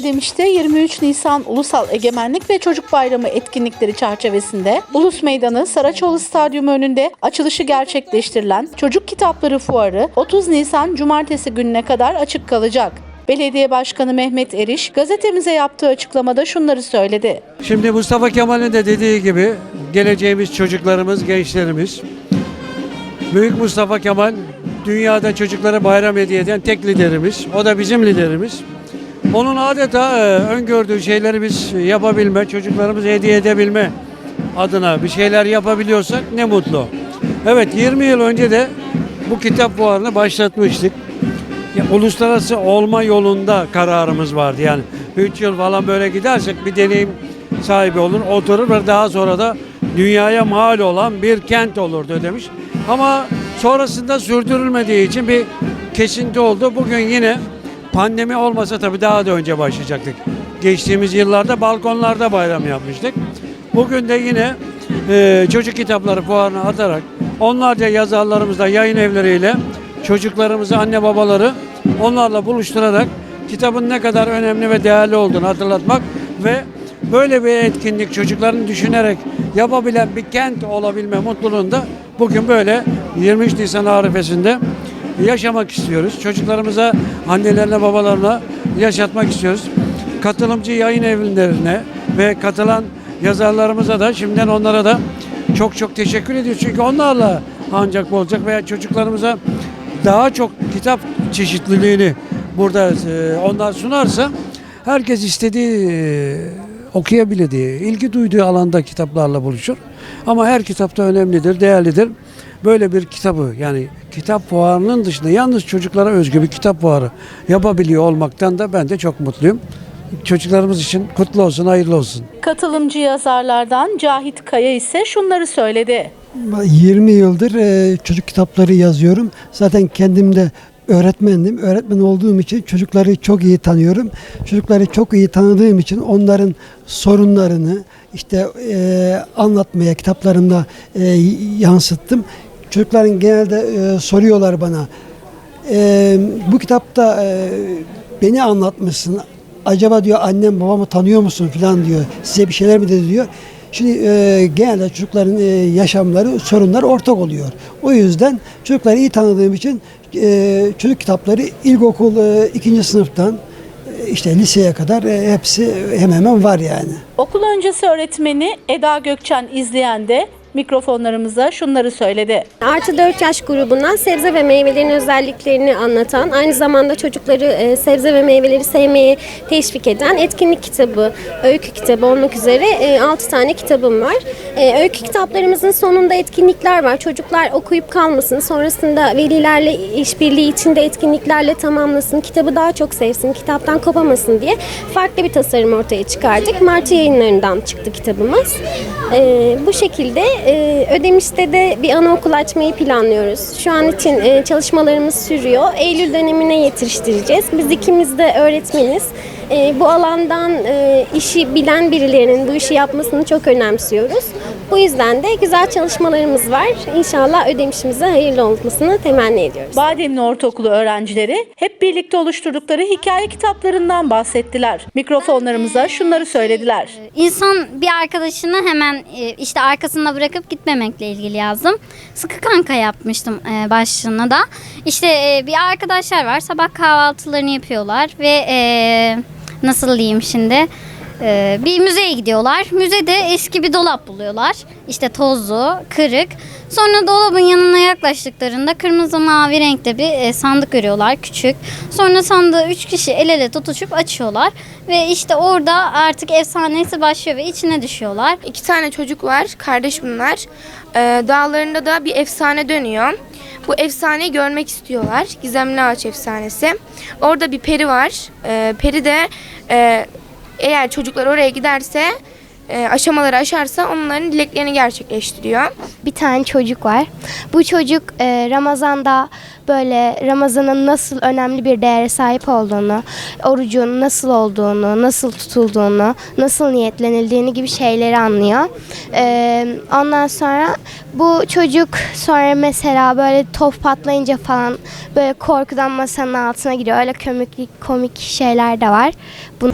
Ödemiş'te 23 Nisan Ulusal Egemenlik ve Çocuk Bayramı etkinlikleri çerçevesinde Ulus Meydanı Saraçoğlu Stadyumu önünde açılışı gerçekleştirilen Çocuk Kitapları Fuarı 30 Nisan Cumartesi gününe kadar açık kalacak. Belediye Başkanı Mehmet Eriş gazetemize yaptığı açıklamada şunları söyledi. Şimdi Mustafa Kemal'in de dediği gibi geleceğimiz çocuklarımız, gençlerimiz. Büyük Mustafa Kemal dünyada çocuklara bayram hediye eden tek liderimiz. O da bizim liderimiz. Onun adeta e, öngördüğü şeyleri biz yapabilme, çocuklarımıza hediye edebilme adına bir şeyler yapabiliyorsak ne mutlu. Evet 20 yıl önce de bu kitap fuarını başlatmıştık. Ya, uluslararası olma yolunda kararımız vardı. Yani 3 yıl falan böyle gidersek bir deneyim sahibi olur, oturur ve daha sonra da dünyaya mal olan bir kent olurdu demiş. Ama sonrasında sürdürülmediği için bir kesinti oldu. Bugün yine pandemi olmasa tabii daha da önce başlayacaktık. Geçtiğimiz yıllarda balkonlarda bayram yapmıştık. Bugün de yine e, çocuk kitapları fuarına atarak onlarca yazarlarımızla yayın evleriyle çocuklarımızı, anne babaları onlarla buluşturarak kitabın ne kadar önemli ve değerli olduğunu hatırlatmak ve böyle bir etkinlik çocukların düşünerek yapabilen bir kent olabilme mutluluğunda bugün böyle 23 Nisan arifesinde yaşamak istiyoruz. Çocuklarımıza, annelerine, babalarına yaşatmak istiyoruz. Katılımcı yayın evlerine ve katılan yazarlarımıza da şimdiden onlara da çok çok teşekkür ediyoruz. Çünkü onlarla ancak bu olacak veya çocuklarımıza daha çok kitap çeşitliliğini burada e, onlar sunarsa herkes istediği e, okuyabildiği, ilgi duyduğu alanda kitaplarla buluşur. Ama her kitap da önemlidir, değerlidir. Böyle bir kitabı yani kitap fuarının dışında yalnız çocuklara özgü bir kitap fuarı yapabiliyor olmaktan da ben de çok mutluyum. Çocuklarımız için kutlu olsun, hayırlı olsun. Katılımcı yazarlardan Cahit Kaya ise şunları söyledi. 20 yıldır e, çocuk kitapları yazıyorum. Zaten kendim de öğretmendim. Öğretmen olduğum için çocukları çok iyi tanıyorum. Çocukları çok iyi tanıdığım için onların sorunlarını işte e, anlatmaya kitaplarımda e, yansıttım. Çocukların genelde e, soruyorlar bana. e, bu kitapta e, beni anlatmışsın. Acaba diyor annem babamı tanıyor musun falan diyor. Size bir şeyler mi dedi diyor. Şimdi e, genelde çocukların e, yaşamları, sorunları ortak oluyor. O yüzden çocukları iyi tanıdığım için e, çocuk kitapları ilkokul e, ikinci sınıftan e, işte liseye kadar e, hepsi hemen hemen var yani. Okul öncesi öğretmeni Eda Gökçen izleyen de mikrofonlarımıza şunları söyledi. Artı 4 yaş grubuna sebze ve meyvelerin özelliklerini anlatan, aynı zamanda çocukları e, sebze ve meyveleri sevmeye teşvik eden etkinlik kitabı, öykü kitabı olmak üzere 6 tane kitabım var. E, Öykü kitaplarımızın sonunda etkinlikler var. Çocuklar okuyup kalmasın, sonrasında velilerle işbirliği içinde etkinliklerle tamamlasın, kitabı daha çok sevsin, kitaptan kopamasın diye farklı bir tasarım ortaya çıkardık. Mart yayınlarından çıktı kitabımız. E, Bu şekilde e, Ödemiş'te de bir anaokul açmayı planlıyoruz. Şu an için e, çalışmalarımız sürüyor. Eylül dönemine yetiştireceğiz. Biz ikimiz de öğretmeniz. E, bu alandan e, işi bilen birilerinin bu işi yapmasını çok önemsiyoruz. Bu yüzden de güzel çalışmalarımız var. İnşallah ödemişimize hayırlı olmasını temenni ediyoruz. Bademli Ortaokulu öğrencileri hep birlikte oluşturdukları hikaye kitaplarından bahsettiler. Mikrofonlarımıza şunları söylediler. İnsan bir arkadaşını hemen e, işte arkasında bırakıp gitmemekle ilgili yazdım. Sıkı kanka yapmıştım e, başlığına da. İşte e, bir arkadaşlar var sabah kahvaltılarını yapıyorlar ve e, nasıl diyeyim şimdi e, bir müzeye gidiyorlar. Müzede eski bir dolap buluyorlar. İşte tozlu, kırık. Sonra dolabın yanına yaklaştıklarında kırmızı mavi renkte bir e, sandık görüyorlar küçük. Sonra sandığı üç kişi el ele tutuşup açıyorlar. Ve işte orada artık efsanesi başlıyor ve içine düşüyorlar. İki tane çocuk var, kardeş bunlar. Ee, dağlarında da bir efsane dönüyor. Bu efsaneyi görmek istiyorlar. Gizemli Ağaç efsanesi. Orada bir peri var. Ee, peri de e, eğer çocuklar oraya giderse, e, aşamaları aşarsa onların dileklerini gerçekleştiriyor. bir tane çocuk var. Bu çocuk e, Ramazan'da böyle Ramazan'ın nasıl önemli bir değere sahip olduğunu, orucun nasıl olduğunu, nasıl tutulduğunu, nasıl niyetlenildiğini gibi şeyleri anlıyor. Ee, ondan sonra bu çocuk sonra mesela böyle top patlayınca falan böyle korkudan masanın altına giriyor. Öyle komik komik şeyler de var. Bunu